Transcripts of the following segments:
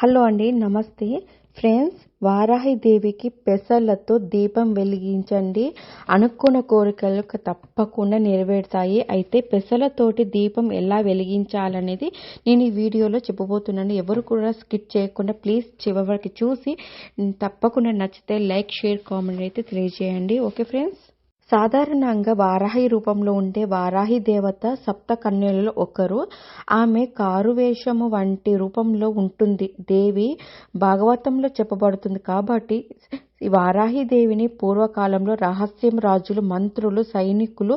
Hello అండి నమస్తే. Friends Varahi దేవికి పెసర్లతో దీపం వెలిగించండి. అనుకున్న కోరికలు తప్పకుండా నెరవేరుతాయి. అయితే పెసలతోటి దీపం ఎలా వెలిగించాలనేది నేను ఈ వీడియోలో చెప్పబోతున్నాను. ఎవరు కూడా స్కిప్ చేయకుండా ప్లీజ్ చివరికి చూసి తప్పకుండా నచ్చితే లైక్ షేర్ కామెంట్ అయితే తెలియజేయండి. Okay friends? సాధారణంగా వారాహి రూపంలో ఉండే వారాహి దేవత సప్త కన్యలలో ఒకరు. ఆమె కారువేషము వంటి రూపంలో ఉంటుంది. దేవి భాగవతంలో చెప్పబడుతుంది కాబట్టి వారాహి దేవిని పూర్వకాలంలో రహస్యం రాజులు మంత్రులు సైనికులు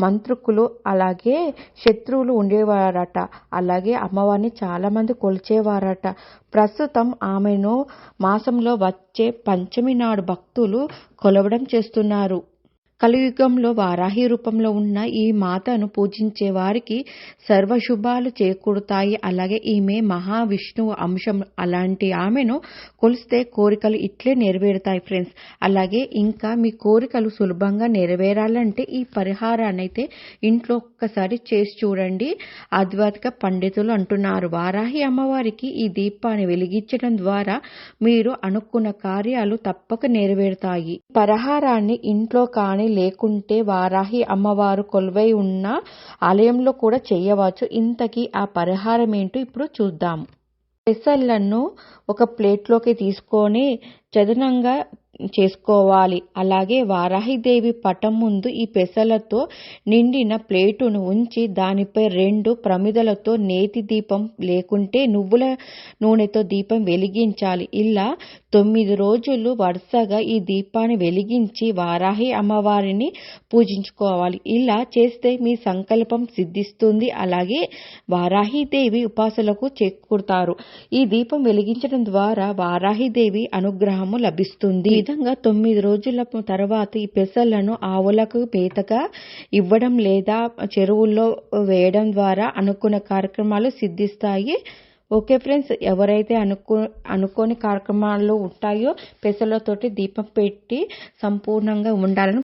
మంత్రుకులు అలాగే శత్రువులు ఉండేవారట. అలాగే అమ్మవారిని చాలామంది కొలిచేవారట. ప్రస్తుతం ఆమెను మాసంలో వచ్చే పంచమి నాడు భక్తులు కొలవడం చేస్తున్నారు. కలియుగంలో వారాహి రూపంలో ఉన్న ఈ మాతను పూజించే వారికి సర్వశుభాలు చేకూరుతాయి. అలాగే ఈమె మహావిష్ణువు అంశం అలాంటి ఆమెను కొలిస్తే కోరికలు ఇట్లే నెరవేరుతాయి ఫ్రెండ్స్. అలాగే ఇంకా మీ కోరికలు సులభంగా నెరవేరాలంటే ఈ పరిహారాన్ని అయితే ఇంట్లో ఒక్కసారి చేసి చూడండి. ఆధ్యాత్మిక పండితులు అంటున్నారు వారాహి అమ్మవారికి ఈ దీపాన్ని వెలిగించడం ద్వారా మీరు అనుకున్న కార్యాలు తప్పక నెరవేరుతాయి. పరిహారాన్ని ఇంట్లో కానీ లేకుంటే వారాహి అమ్మవారు కొలువై ఉన్న ఆలయంలో కూడా చేయవచ్చు. ఇంతకీ ఆ పరిహారం ఏంటో ఇప్పుడు చూద్దాం. పెసర్లను ఒక ప్లేట్లోకి తీసుకొని చదనంగా చేసుకోవాలి. అలాగే వారాహిదేవి పటం ముందు ఈ పెసలతో నిండిన ప్లేటును ఉంచి దానిపై రెండు ప్రమిదలతో నేతి దీపం లేకుంటే నువ్వుల నూనెతో దీపం వెలిగించాలి. ఇలా తొమ్మిది రోజులు వరుసగా ఈ దీపాన్ని వెలిగించి వారాహి అమ్మవారిని పూజించుకోవాలి. ఇలా చేస్తే మీ సంకల్పం సిద్ధిస్తుంది. అలాగే వారాహిదేవి ఉపాసలకు చేకూరుతారు. ఈ దీపం వెలిగించడం ద్వారా వారాహిదేవి అనుగ్రహము లభిస్తుంది. ఈ విధంగా తొమ్మిది రోజుల తర్వాత ఈ పెసలను ఆవులకు మేతగా ఇవ్వడం లేదా చెరువుల్లో వేయడం ద్వారా అనుకున్న కార్యక్రమాలు సిద్ధిస్తాయి. ఓకే ఫ్రెండ్స్ ఎవరైతే అనుకో అనుకోని కార్యక్రమాలు ఉంటాయో పెసలతోటి దీపం పెట్టి సంపూర్ణంగా ఉండాలని